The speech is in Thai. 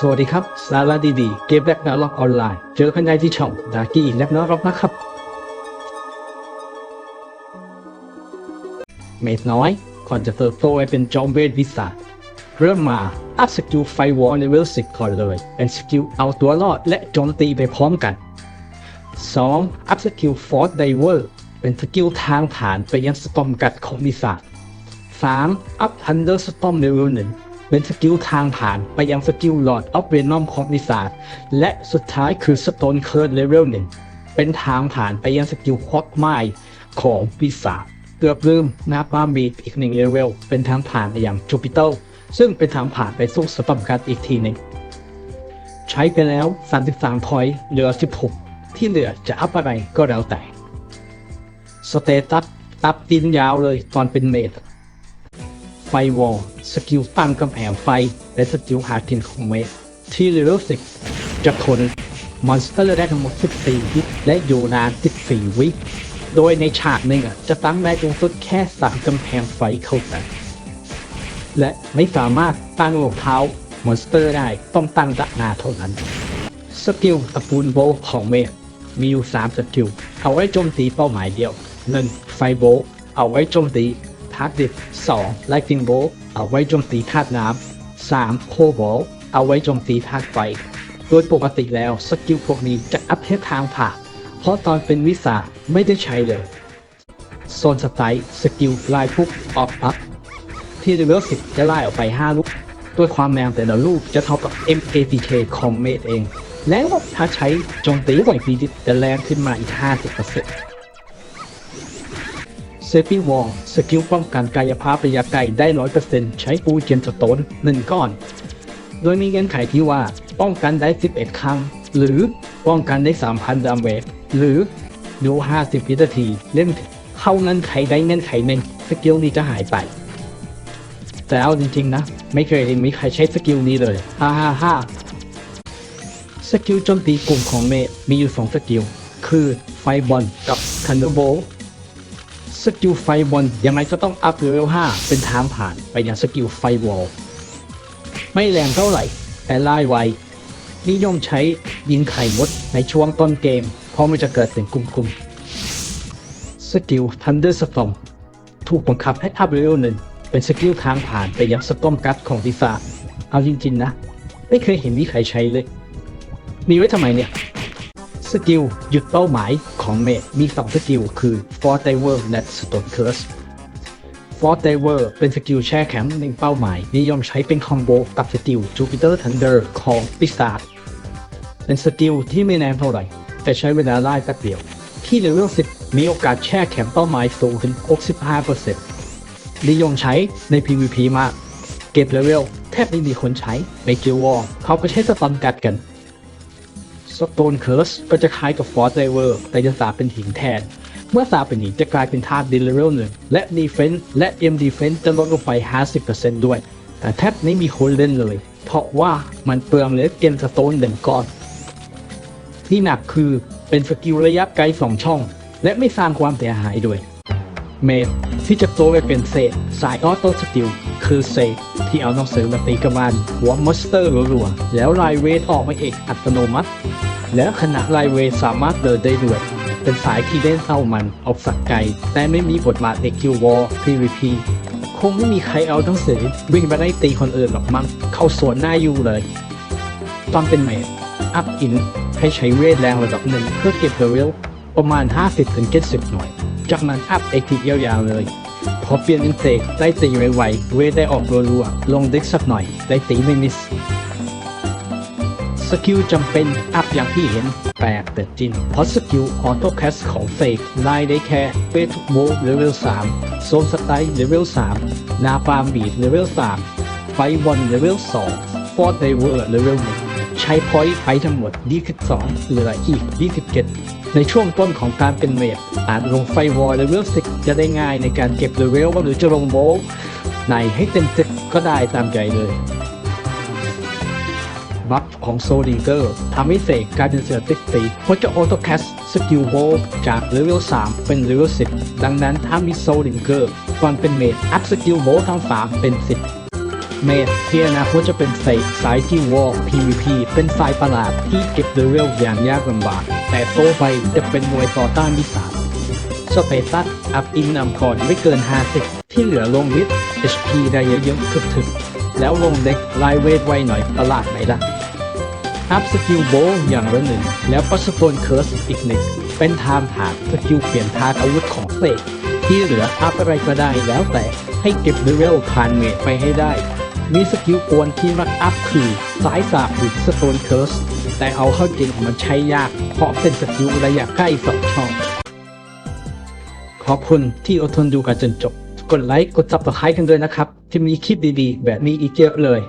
สวัสดีครับ สาระดีๆ เกมแรกนาล็อกออนไลน์ เจอกันได้ที่ช่องดากี้แลกนาล็อกนะครับ เมดน้อยก่อนจะเติบโตไปเป็นจอมเวทวิสาเริ่มมา อัพสกิลไฟวอลในเวลสิก่อนเลย เป็นสกิลเอาตัวรอดและโจมตีไปพร้อมกัน 2. อัพสกิลฟอร์ดไดเวอร์เป็นสกิลทางผ่านไปยังสตอมกัดของวิสา 3. อัพทันเดอร์สตอมเลเวลหนึ่งเป็นสกิลทางผ่านไปยังสกิลหลอดออฟเวนอมของนิสาและสุดท้ายคือสโตนเคิร์ดเลเวลหนึ่งเป็นทางผ่านไปยังสกิลควักไม้ของปีศาจเกือบลืมนาปามีอีกหนึ่งเลเวลเป็นทางผ่านไปยังจูปิเตอร์ซึ่งเป็นทางผ่านไปสู้สตอมกัดอีกทีหนึ่งใช้ไปแล้ว 33พอยต์เหลือ 16 ที่เหลือจะอัพอะไรก็แล้วแต่ สเตตัสตับดินยาวเลยตอนเป็นเมด ไฟวอลสกิลตั้งกำแพงไฟ และสกิลหากินของเมดที่เลเวล10จะทนมอนสเตอร์ได้ทั้งหมด 14 วิและอยู่นาน 14 วิโดยในฉากหนึ่งจะตั้งได้สูงสุดแค่3กำแพงไฟเข้ากันและไม่สามารถตั้งรองเท้ามอนสเตอร์ได้ต้องตั้งด้านาเท่านั้น สกิลตะปูนโบของเมย์มีอยู่ 3 สกิล เอาไว้โจมตีเป้าหมายเดียว 1. ไฟโบเอาไว้โจมตี ธาตุดิบ 2. ไลทิงโบว์เอาไว้โจมตีธาตุน้ำ 3. โคบว์เอาไว้โจมตีธาตุไฟ โดยปกติแล้วสกิลพวกนี้จะอัพเททางผ่า เพราะตอนเป็นวิสาไม่ได้ใช้เลย โซนสไตล์สกิลลายพุกออกอัพที่เลเวล10 จะไล่ออกไป 5 ลูก ด้วยความแรงแต่ละลูกจะเท่ากับ MKTK ของเมดเอง แล้วถ้าใช้โจมตีบ่อยปีดิจะแรงขึ้นมาอีก 50% เซฟี่วอลสกิลป้องกันกายภาพระยะไกลได้ 100%ใช้ปูเจนสโตน1ก้อน โดยมีเงื่อนไขที่ว่าป้องกันได้ 11 ครั้ง หรือป้องกันได้ 3,000 ดาเมจหรือดู 50 วินาที เล่นเข้าเงื่อนไขได้เงื่อนไขหนึ่งสกิลนี้จะหายไป แต่เอาจริงๆนะ ไม่เคยเห็นมีใครใช้สกิลนี้เลยฮ่าฮ่าฮ่าสกิลโจมตีกลุ่มของเมมีอยู่ 2 สกิล คือไฟบอลกับทันเดอร์โบล สกิลไฟบอลยังไงก็ต้องอัพเลเวล5เป็นทางผ่านไปยังสกิลไฟวอลไม่แรงเท่าไหร่ แต่ไล่ไวนิยมใช้ยิงไข่มดในช่วงต้นเกม เพราะมันจะเกิดเป็นกลุ่มๆสกิล Thunder Storm ถูกบังคับให้อัพเลเวลหนึ่งเป็นสกิลทางผ่านไปยังสตอมกัดของดิฟาเอาจริงๆนะ ไม่เคยเห็นมีใครใช้เลย มีไว้ทำไมเนี่ย สกิลหยุดเป้าหมายของเมดมี 2 สกิล คือ Force Diver และ Stone Curse Force Diver เป็นสกิลแช่แข็งในเป้าหมาย นิยมใช้เป็นคอมโบกับสกิล Jupiter Thunder ของปีศาจเป็นสกิลที่ไม่แรงเท่าไหร่ แต่ใช้เวลาไล่แป๊บเดียว ที่เลเวล10 มีโอกาสแช่แข็งเป้าหมายสูงถึง 65%นิยมใช้ใน PVP มาก เก็บเลเวลแทบไม่มีคนใช้ในกิลวอลเขาก็ใช้สตอมกัดกัน สโตนเคิร์สก็จะคล้ายกับฟอร์ d ไดเวอร์แต่จะสาบเป็นหินแทน เมื่อสาบเป็นหินจะกลายเป็นธาตุดิเลเวลหนึ่งและดีเฟน s ์และ M Defense จะลดลงไป 50%ด้วย แต่แทบไม่มีคนเล่นเลย เพราะว่ามันเปลืองเลสเกนสโตนหนึ่งก้อน ที่หนักคือเป็นสกิลระยะไกลสองช่อง และไม่สร้างความเสียหายด้วย เมดที่จะโตไปเป็นเศษ สายออโต้สกิลคือเศษที่เอาหนังสือมาตีกับมันหัวมอสเตอร์รัวๆ แล้วไลเวทออกมาเอกอัตโนมัติ และขณะไลเวทสามารถเดินได้ด้วย เป็นสายที่เล่นเท่ามันออกสักไกล แต่ไม่มีบทบาทในคิววอล PVP คงไม่มีใครเอาหนังสือวิ่งไปได้ตีคนอื่นหรอกมั้งเข้าสวนหน้าอยู่เลย ตอนเป็นเมดอัพอินให้ใช้เวทแรงระดับหนึ่งเพื่อเก็บเลเวลประมาณ 50-70 หน่วย จากนั้นอัพเอ็กทียาวๆเลย พอเปลี่ยนอินเทคได้ตีไวๆเวทได้ออกรัวๆลงเด็กสักหน่อย ได้ตีไม่มิส สกิลจำเป็นอัพอย่างที่เห็นแปลกแต่จริงเพราะสกิลออโต้แคสของเฟกไล่ได้แค่เวทุกโบเลเวล3โซนสไตล์เลเวล3นาฟาร์มบีดเลเวล3ไฟวอนเลเวล2ฟอร์ดไดเวอร์เลเวล1 ใช้พอยต์ไปทั้งหมด 22 เหลืออีก 27 ในช่วงต้นของการเป็นเมดอาจลงไฟวอลเลเวล10จะได้ง่ายในการเก็บเลเวลหรือจะลงโบลในให้เต็ม 10 ก็ได้ตามใจเลยบัฟของโซลิงเกอร์ทำให้เสกกลายเป็นเสือติ๊กตีเพราะจะออโต้แคสสกิลโบจากเลเวล 3 เป็นเลเวล 10 ดังนั้นถ้ามีโซลิงเกอร์ก่อนเป็นเมดอัพสกิลโบทั้ง3เป็น 10 เมดที่อนาคตจะเป็นสายสายที่วอล PVP เป็นสายประหลาดที่เก็บเลเวลอย่างยากลำบาก แต่โตไปจะเป็นมวยต่อต้านมิสาสเตตัสอัพอินนำก่อนไม่เกิน 50 ที่เหลือลงวิท HP ได้เยอะๆถึกๆแล้วลงเด็กไลเวทไวหน่อยประหลาดไหมล่ะอัพสกิลโบว์อย่างละหนึ่ง แล้วก็สโตนเคิร์สอีกหนึ่ง เป็นไทม์หากสกิลเปลี่ยนทางอาวุธของเสกที่เหลืออัพอะไรก็ได้แล้วแต่ให้เก็บเลเวลผ่านเมจไปให้ได้ มีสกิลกวนที่รักอัพคือสายสาบหรือสโตนเคิร์สแต่เอาเข้าจริงมันใช้ยาก เพราะเป็นสกิลระยะใกล้สองช่อง ขอบคุณที่อดทนดูกันจนจบ กดไลค์กดซับสไครต์กันด้วยนะครับ ที่มีคลิปดีๆ แบบนี้อีกเยอะเลย